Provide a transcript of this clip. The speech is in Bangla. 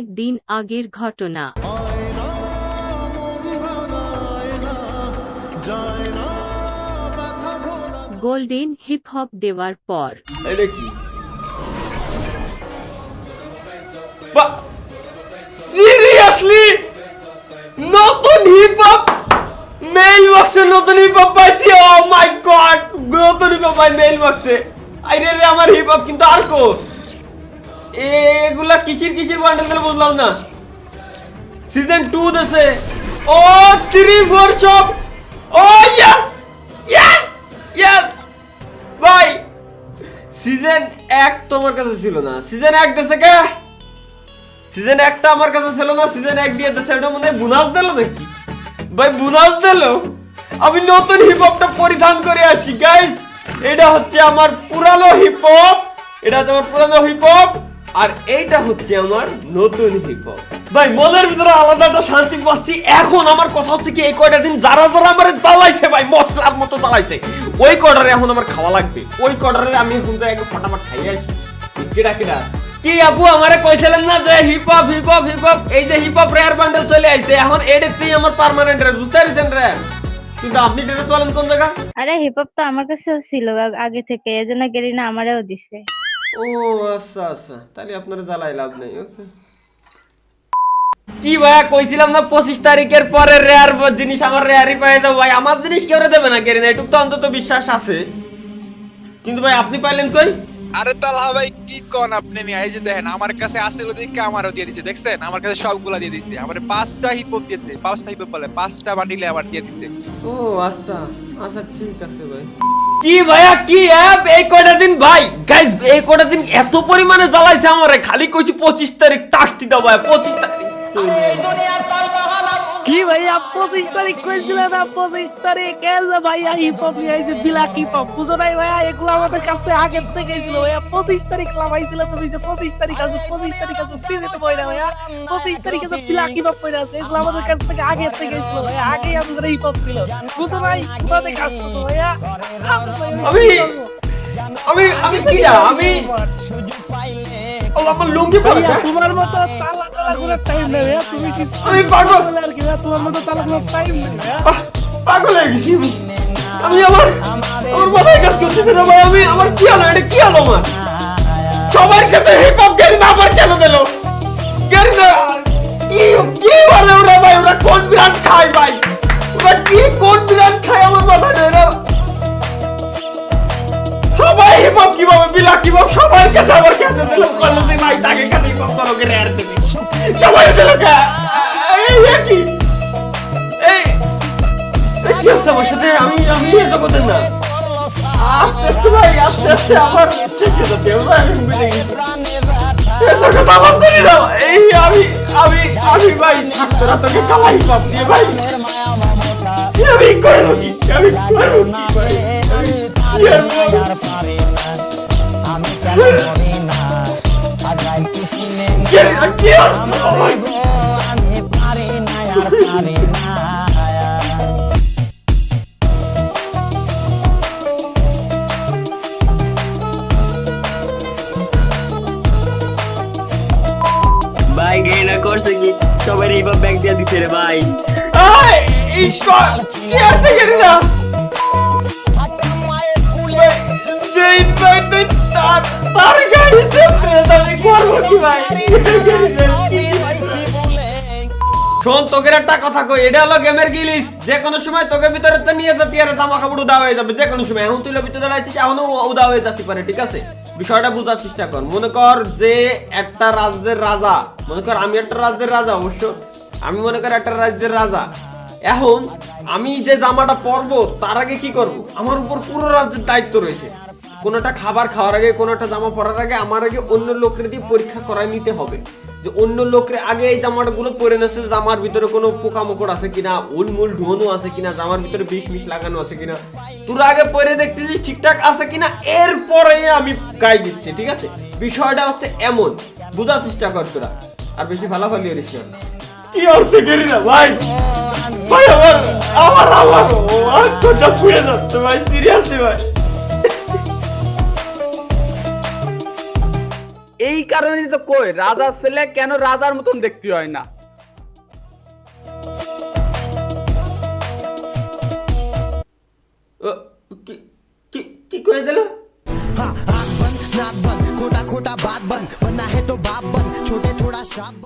একদিন আগের ঘটনা। গোল্ডেন হিপ হপ দেওয়ার পর। সিরিয়াসলি নতুন হিপ হপ মেইল বক্সে নতুন হিপ হপ পাইছি? ও মাই গড নতুন হিপ হপ মেইল বক্সে আইরে রে, আমার হিপ হপ কিন্তু আর কো এগুলা কিসির কিসির বান্ডেলগুলো বুঝলাম না। সিজন টু দেছে ও থ্রি ফোর সব ও ইয়েস ভাই সিজন এক তোমার কাছে ছিল না। সিজন এক দেশে কে? সিজন একটা আমার কাছে ছিল না সিজন এক দিয়ে দেশে এটা মনে বোনাস দিল নাকি? ভাই, বোনাস দিল? আমি নতুন হিপ হপটা পরিধান করে আসি গাইস এটা হচ্ছে আমার পুরানো হিপ হপ এটা হচ্ছে আমার পুরানো হিপ হপ আর এইটা হচ্ছে আমার নতুন হিপ হপ ভাই মনের ভিতরে আলাদা একটা শান্তি পাচ্ছি। এখন আমার কথা হচ্ছে কি এই কয়টা দিন যারা যারা আমার জ্বালাইছে ভাই মশলার মতো জ্বালাইছে ওই কর্ডারে এখন আমার খাওয়া লাগবে? ওই কর্ডারে আমি এখন তো একদম ফটাফট খাইয়ে আসি। কিরা কিরা কি আপু আমারে কইছিলেন না যে hip hop hip hop hip hop এই যে হিপ হপ রেয়ার বান্ডেল চলে আইছে এখন এডেতেই আমার পার্মানেন্ট ড্রেস বুঝতে পারছেন রে? কিন্তু আপনি ড্রেস বলেন কোন জায়গা? আরে হিপ হপ তো আমার কাছেও ছিল আগে থেকে এজন্য গেরিনা আমারেও দিছে। ও আচ্ছা আচ্ছা। তাহলে আপনার জ্বালাই লাভ নেই ওকে কি ভাইয়া কইছিলাম না পঁচিশ তারিখের পরে রেয়ার জিনিস আমার রেয়ারই পেয়ে যাব ভাই? আমার জিনিস কেউ দেবে না কেন এটুক তো অন্তত বিশ্বাস আছে। কিন্তু ভাই আপনি পাইলেন কই? আরে তালা ভাই কি কোন আপনি এই যে দেখেন আমার কাছে আসল ওদিকে আমারও দিয়ে দিছে দেখছেন? আমার কাছে সবগুলা দিয়ে দিছে। আমার পাঁচটা হিপ হপ দিয়েছে পাঁচটা হিপ হপ বলে পাঁচটা বান্ডিলে আবার দিয়ে দিছে। ও আচ্ছা। আচ্ছা ঠিক আছে ভাই। কি ভাইয়া, কি অ্যাপ এই কয়টা দিন ভাই? গাইজ এই কয়টা দিন এত পরিমাণে জ্বালাইছে আমারে। খালি কইছি পঁচিশ তারিখ টাস্তি দাও ভাই পঁচিশ তারিখ। কি ভাইয়া পঁচিশ তারিখ কইছিল না পঁচিশ তারিখ? যে ভাইয়া হিপ হপ নিয়ে আইছে বিলাক হিপ হপ বুঝো নাই ভাইয়া এগুলো আমাদের কাছে আগের থেকে ছিল ভাইয়া। পঁচিশ তারিখ লাগাইছিল তুমি যে পঁচিশ তারিখ আসো পঁচিশ তারিখ আসো ফিরে বই না ভাইয়া। পঁচিশ তারিখে তো বিলাক হিপ হপ করে আছে এগুলো আমাদের কাছ থেকে আগের থেকে ছিল ভাইয়া। আগেই আমাদের হিপ হপ ছিল। বুঝো নাই? কোথা থেকে আসতো তো ভাইয়া? আমি আমি আমি কি না? আমি ও আমার লুঙ্গি পরে তোমার মতো তালা তালা করে টাইম নেই ভাইয়া তুমি আমি পাগল। আর কি তোমার মতো তালা করে টাইম নেই পাগল হয়ে গেছি আমি। আমি আমার আমার মাথায় কাজ করতেছে না ভাই আমি আমার কি হলো এটা কি হলো আমার? সবার কাছে হিপ হপ গাড়ি না আবার কেন দিল? গাড়ি না কি কি বলে ওরা ভাই? ওরা কোন বিরাট খায় ভাই? ওরা কি কোন বিরাট খায় আমার মাথায় নেই না সবাই হিপ হপ কীভাবে বিলা কীভাবে সবার কাছে আবার কেন না? আস্তে আস্তে ভাই আস্তে আস্তে আমার ঠিক আছে দেওয়া আমি বুঝে গেছি এত কথা বলতে না এই আমি আমি আমি ভাই তোরা তোকে কালাই পাচ্ছি ভাই। আমি করব কি আমি করব কি ভাই আমি কি আর বলব? কি আর- কি আর করছে কি সবাই এইবার ব্যাগ দিয়ে দিচ্ছে রে আছে ভাই? শোন তোকে একটা কথা কই এটা হলো গেমের গিলিস। যে কোনো সময় তোকে ভিতরে তো নিয়ে যেতে আর জামা কাপড় উদা হয়ে যাবে। যে কোনো সময় এখন তুই ভিতরে দাঁড়াইছিস এখনও উদা হয়ে যেতে পারে ঠিক আছে? বিষয়টা বোঝার চেষ্টা কর। মনে কর যে একটা রাজ্যের রাজা, মনে কর আমি একটা রাজ্যের রাজা অবশ্য, আমি মনে কর একটা রাজ্যের রাজা। এখন আমি যে জামাটা পরবো, তার আগে কি করব? আমার উপর পুরো রাজ্যের দায়িত্ব রয়েছে। কোনোটা খাবার খাওয়ার আগে কোনোটা জামা পরার আগে আমার আগে অন্য লোকের দিয়ে পরীক্ষা করাই নিতে হবে যে অন্য লোকের আগে এই জামাটা গুলো পরে নেছে জামার ভিতরে কোনো পোকামাকড় আছে কিনা উলমুল ঢোনো আছে কিনা জামার ভিতরে বিষ মিশ লাগানো আছে কিনা তোরা আগে পরে দেখতেছিস ঠিকঠাক আছে কিনা এরপরে আমি গাই দিচ্ছি ঠিক আছে বিষয়টা হচ্ছে এমন বোঝার চেষ্টা কর তোরা আর বেশি ভালো ভালো করিস না কি অর্থে গেলি না ভাই ভাই আমার আমার আমার পুড়ে যাচ্ছে ভাই সিরিয়াসলি ভাই এই কারণেই তো কই রাজার ছেলে কেন রাজার মতন দেখতে হয় না ও, কি কি কি কয়ে দিল हाँ आग बंद नाक बंद खोटा खोटा बात बंद बनना है तो बाप बंद छोटे थोड़ा शाप बंद